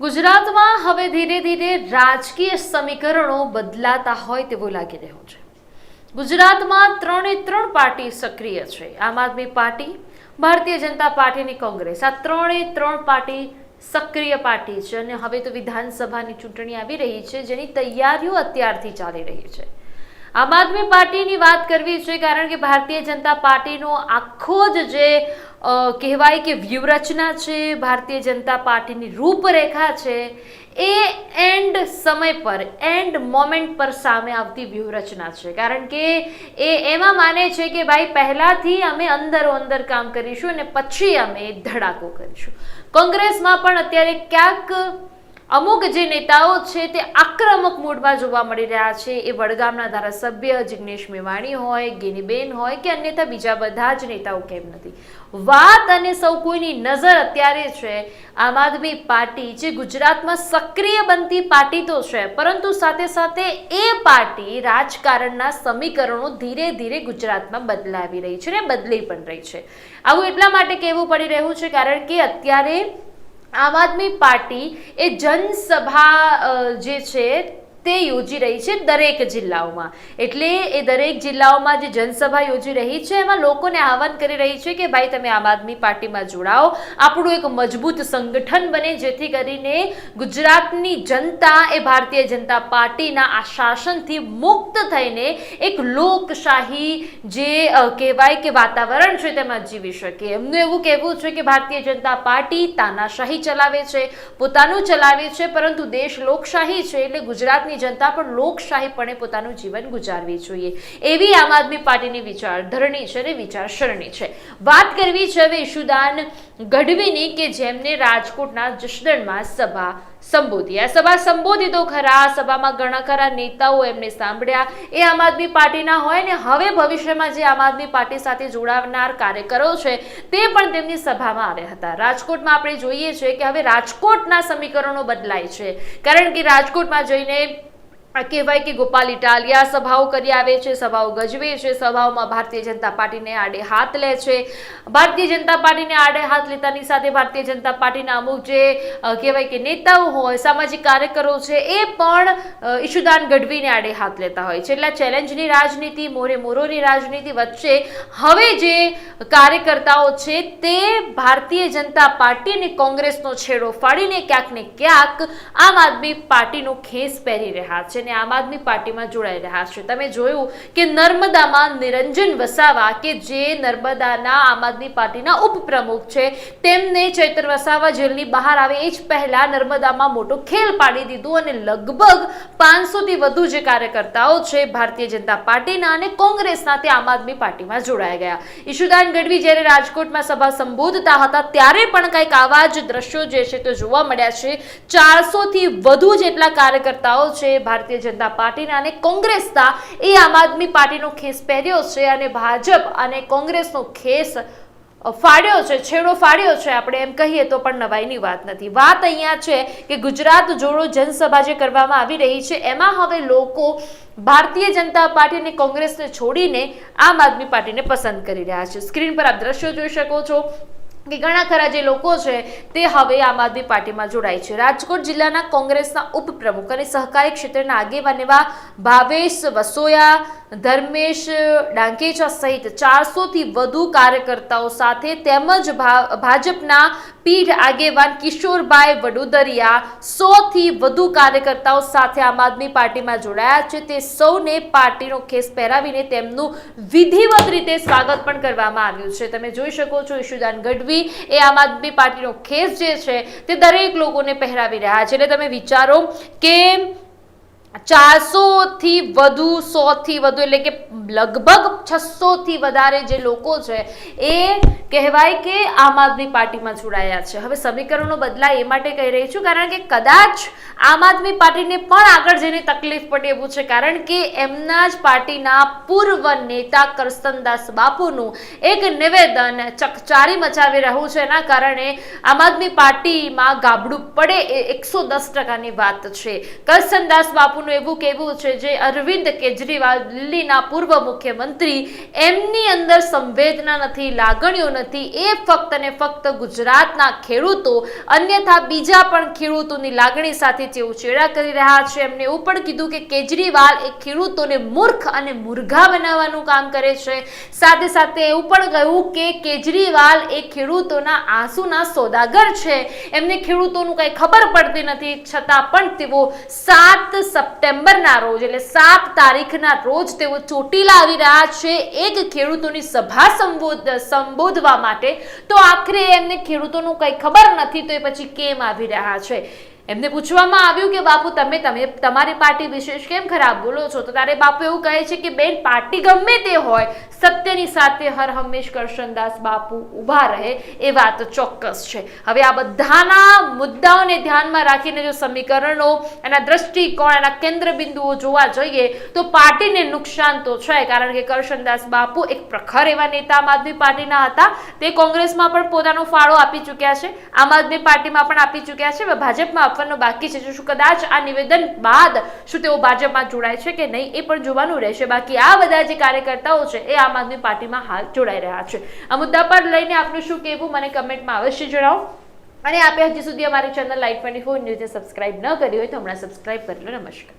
ગુજરાતમાં હવે ધીરે ધીરે રાજકીય સમીકરણો બદલાતા હોય તેવું લાગી રહ્યું છે. ગુજરાતમાં ત્રણે ત્રણ પાર્ટી સક્રિય છે. આમ આદમી પાર્ટી, ભારતીય જનતા પાર્ટીની કોંગ્રેસ. આ ત્રણે ત્રણ પાર્ટી સક્રિય પાર્ટી છે અને હવે તો વિધાનસભાની ચૂંટણી આવી રહી છે, જેની તૈયારીઓ અત્યારથી ચાલી રહી છે. આમ આદમી પાર્ટીની વાત કરવી છે, કારણ કે ભારતીય જનતા પાર્ટીનો આખો જ જે કહેવાય કે વ્યૂહરચના છે, ભારતીય જનતા પાર્ટીની રૂપરેખા છે, એ એન્ડ સમય પર એન્ડ મોમેન્ટ પર સામે આવતી વ્યૂહરચના છે. કારણ કે એ એમાં માને છે કે ભાઈ, પહેલાંથી અમે અંદરો અંદર કામ કરીશું અને પછી અમે ધડાકો કરીશું. કોંગ્રેસમાં પણ અત્યારે ક્યાંક અમુક જે નેતાઓ છે તે આક્રમક મૂડમાં જોવા મળી રહ્યા છે. એ વડગામના ધારાસભ્ય જિગ્નેશ મેવાણી હોય, ગેનીબેન હોય કે અન્યથા બીજા બધા જ નેતાઓ કેમ નથી. વાત અને સૌ કોઈની નજર અત્યારે છે, આમ આદમી પાર્ટી જે ગુજરાતમાં સક્રિય બનતી પાર્ટી તો છે, પરંતુ સાથે સાથે એ પાર્ટી રાજકારણના સમીકરણો ધીરે ધીરે ગુજરાતમાં બદલાવી રહી છે ને બદલી પણ રહી છે. આવું એટલા માટે કહેવું પડી રહ્યું છે, કારણ કે અત્યારે આમ આદમી પાર્ટી એ જનસભા જે છે તે યોજી રહી છે દરેક જિલ્લાઓમાં. એટલે એ દરેક જિલ્લાઓમાં જે જનસભા યોજી રહી છે, એમાં લોકોને આહવાન કરી રહી છે કે ભાઈ તમે આમ આદમી પાર્ટીમાં જોડાઓ. આપણું એક મજબૂત સંગઠન બને જેથી કરીને ગુજરાતની જનતા એ ભારતીય જનતા પાર્ટીના આ શાસનથી મુક્ત થઈને એક લોકશાહી જે કહેવાય કે વાતાવરણ છે તેમાં જીવી શકે. એમનું એવું કહેવું છે કે ભારતીય જનતા પાર્ટી તાનાશાહી ચલાવે છે, પોતાનું ચલાવે છે, પરંતુ દેશ લોકશાહી છે એટલે ગુજરાતની જનતા પણ લોકશાહીપણે પોતાનું જીવન ગુજારવી જોઈએ. એવી આમ આદમી પાર્ટીની વિચારધરણી છે અને વિચારસરણી છે. વાત કરવી છે હવે ઈશુદાન ગઢવીની કે જેમને રાજકોટના જસદણમાં સભા સંબોધી. આ સભા સંબોધી તો ખરા સભામાં ઘણા ખરા નેતાઓ એમને સાંભળ્યા. એ આમ આદમી પાર્ટીના હોય ને હવે ભવિષ્યમાં જે આમ આદમી પાર્ટી સાથે જોડાવનાર કાર્યકરો છે, તે પણ તેમની સભામાં આવ્યા હતા. રાજકોટમાં આપણે જોઈએ છીએ કે હવે રાજકોટના સમીકરણો બદલાય છે. કારણ કે રાજકોટમાં જઈને કહેવાય કે ગોપાલ ઇટાલિયા સભાઓ કરી આવે છે, સભાઓ ગજવે છે, સભાઓમાં ભારતીય જનતા પાર્ટીને આડે હાથ લે છે. ભારતીય જનતા પાર્ટીને આડે હાથ લેતાની સાથે ભારતીય જનતા પાર્ટીના અમુક જે કહેવાય કે નેતાઓ હોય, સામાજિક કાર્યકરો છે, એ પણ ઈશુદાન ગઢવીને આડે હાથ લેતા હોય છે. એટલે ચેલેન્જની રાજનીતિ મોરે મોરોની રાજનીતિ વચ્ચે હવે જે કાર્યકર્તાઓ છે, તે ભારતીય જનતા પાર્ટી અને કોંગ્રેસનો છેડો ફાડીને ક્યાંક ને ક્યાંક આમ આદમી પાર્ટીનો ખેસ પહેરી રહ્યા છે. અને આમ આદમી પાર્ટીમાં જોડાઈ રહ્યા છે. તમે જોયું કે નર્મદામાં નિરંજન વસાવા કે જે નર્મદાના આમ આદમી પાર્ટીના ઉપપ્રમુખ છે, તેમને ચૈતર વસાવા જેલની બહાર આવે એ જ પહેલા નર્મદામાં મોટો ખેલ પાડી દીધું અને લગભગ પાંચસોથી વધુ જે કાર્યકર્તાઓ છે, ભારતીય જનતા પાર્ટીના અને કોંગ્રેસના તે આમ આદમી પાર્ટીમાં જોડાઈ ગયા. ઈશુદાન ગઢવી જ્યારે રાજકોટમાં સભા સંબોધતા હતા, ત્યારે પણ કંઈક આવા જ દ્રશ્યો જે છે તે જોવા મળ્યા છે. ચારસોથી વધુ જેટલા કાર્યકર્તાઓ છે, ભારતીય જનતા પાર્ટીના અને કોંગ્રેસના એ આમ આદમી પાર્ટીનો ખેસ પહેર્યો છે અને ભાજપ અને કોંગ્રેસનો ખેસ ફાડ્યો છે, છેડો ફાડ્યો છે, આપણે એમ કહીએ તો પણ નવાઈની વાત નથી. વાત અહીંયા છે કે ગુજરાત જોડો જનસભા જે કરવામાં આવી રહી છે, એમાં હવે લોકો ભારતીય જનતા પાર્ટી અને કોંગ્રેસને છોડીને આમ આદમી પાર્ટીને પસંદ કરી રહ્યા છે. સ્ક્રીન પર આપ દ્રશ્યો જોઈ શકો છો. કે ઘણા ખરા જે લોકો છે, તે હવે આમ આદમી પાર્ટીમાં જોડાય છે. રાજકોટ જિલ્લાના કોંગ્રેસના ઉપપ્રમુખ અને સહકારી ક્ષેત્રના આગેવાન એવા ભાવેશ વસોયા, ધર્મેશ ડાંકેચા સહિત ચારસોથી વધુ કાર્યકર્તાઓ સાથે તેમજ ભાજપના પીઢ આગેવાન કિશોરભાઈ વડોદરિયા સોથી વધુ કાર્યકર્તાઓ સાથે આમ આદમી પાર્ટીમાં જોડાયા છે. તે સૌને પાર્ટીનો ખેસ પહેરાવીને તેમનું વિધિવત રીતે સ્વાગત પણ કરવામાં આવ્યું છે. તમે જોઈ શકો છો ઈશુદાન ગઢવી એ આમ આદમી પાર્ટીનો ખેસ જે છે તે દરેક લોકોને પહેરાવી રહ્યા છે. એટલે તમે વિચારો કે ચારસો થી વધુ સો થી વધુ એટલે કે લગભગ છસો થી વધારે જે લોકો છે એ કહેવાય કે આમ આદમી પાર્ટીમાં જોડાયા છે. હવે સમીકરણો બદલાય એ માટે કહી રહી છું કારણ કે કદાચ આમ આદમી પાર્ટીને પણ આગળ જઈને તકલીફ પડે એવું છે કારણ કે એમના જ પાર્ટીના પૂર્વ નેતા કરસનદાસ બાપુનું એક નિવેદન ચકચારી મચાવી રહ્યું છે. એના કારણે આમ આદમી પાર્ટીમાં ગાબડું પડે એ એકસો દસ ટકાની વાત છે. કરસનદાસ બાપુ બાપુનું એવું કહેવું છે જે અરવિંદ કેજરીવાલ દિલ્હીના પૂર્વ મુખ્યમંત્રી, એમની અંદર સંવેદના નથી, લાગણીઓ નથી, એ ફક્ત ને ફક્ત ગુજરાતના ખેડૂતો, અન્યથા બીજા પણ ખેડૂતોની લાગણી સાથે જે ઉછેડા કરી રહ્યા છે. એમને એવું પણ કીધું કે કેજરીવાલ એ ખેડૂતોને મૂર્ખ અને મુર્ઘા બનાવવાનું કામ કરે છે. સાથે સાથે એવું પણ કહ્યું કે કેજરીવાલ એ ખેડૂતોના આંસુના સોદાગર છે. એમને ખેડૂતોનું કંઈ ખબર પડતી નથી, છતાં પણ તેઓ સાત સપ્ટેમ્બરના રોજ, એટલે સાત તારીખના રોજ તેઓ ચોટીલા આવી રહ્યા છે એક ખેડૂતોની સભા સંબોધ, સંબોધવા માટે. તો આખરે એમને ખેડૂતોનું કંઈ ખબર નથી, તો એ પછી કેમ આવી રહ્યા છે? એમને પૂછવામાં આવ્યું કે, બાપુ, તમે તમે, તમારી પાર્ટી વિશેષ કેમ ખરાબ બોલો છો? તો તારે બાપુ એવું કહે છે કે, બેન, પાર્ટી ગમે તે હોય સત્યની સાથે હર હંમેશ કરશનદાસ બાપુ ઊભા રહે એ વાત ચોક્કસ છે. હવે આ બધાના મુદ્દાઓને ધ્યાનમાં રાખીને જો સમીકરણો એના દ્રષ્ટિકોણ, એના કેન્દ્ર બિંદુઓ જોવા જોઈએ, તો પાર્ટીને નુકસાન તો છે, કારણ કે કરશનદાસ બાપુ એક પ્રખર એવા નેતા આમ આદમી પાર્ટીના હતા. તે કોંગ્રેસમાં પણ પોતાનો ફાળો આપી ચૂક્યા છે. આમ આદમી પાર્ટીમાં પણ આપી ચૂક્યા છે. ભાજપમાં આપવાનો બાકી છે. શું કદાચ આ નિવેદન બાદ શું તેઓ ભાજપમાં જોડાય છે કે નહીં એ પણ જોવાનું રહેશે. બાકી આ બધા જે કાર્યકર્તાઓ છે, એ આમ આદમી પાર્ટીમાં હાલ જોડાઈ રહ્યા છે. આ મુદ્દા પર લઈને આપનું શું કહેવું મને કમેન્ટમાં અવશ્ય જણાવો. અને આપે હજી સુધી અમારી ચેનલ લાઈટ ટ્વેન્ટી ફોર ન્યૂઝને સબસ્ક્રાઇબ ન કરી હોય તો હમણાં સબસ્ક્રાઇબ કરી લો. નમસ્કાર.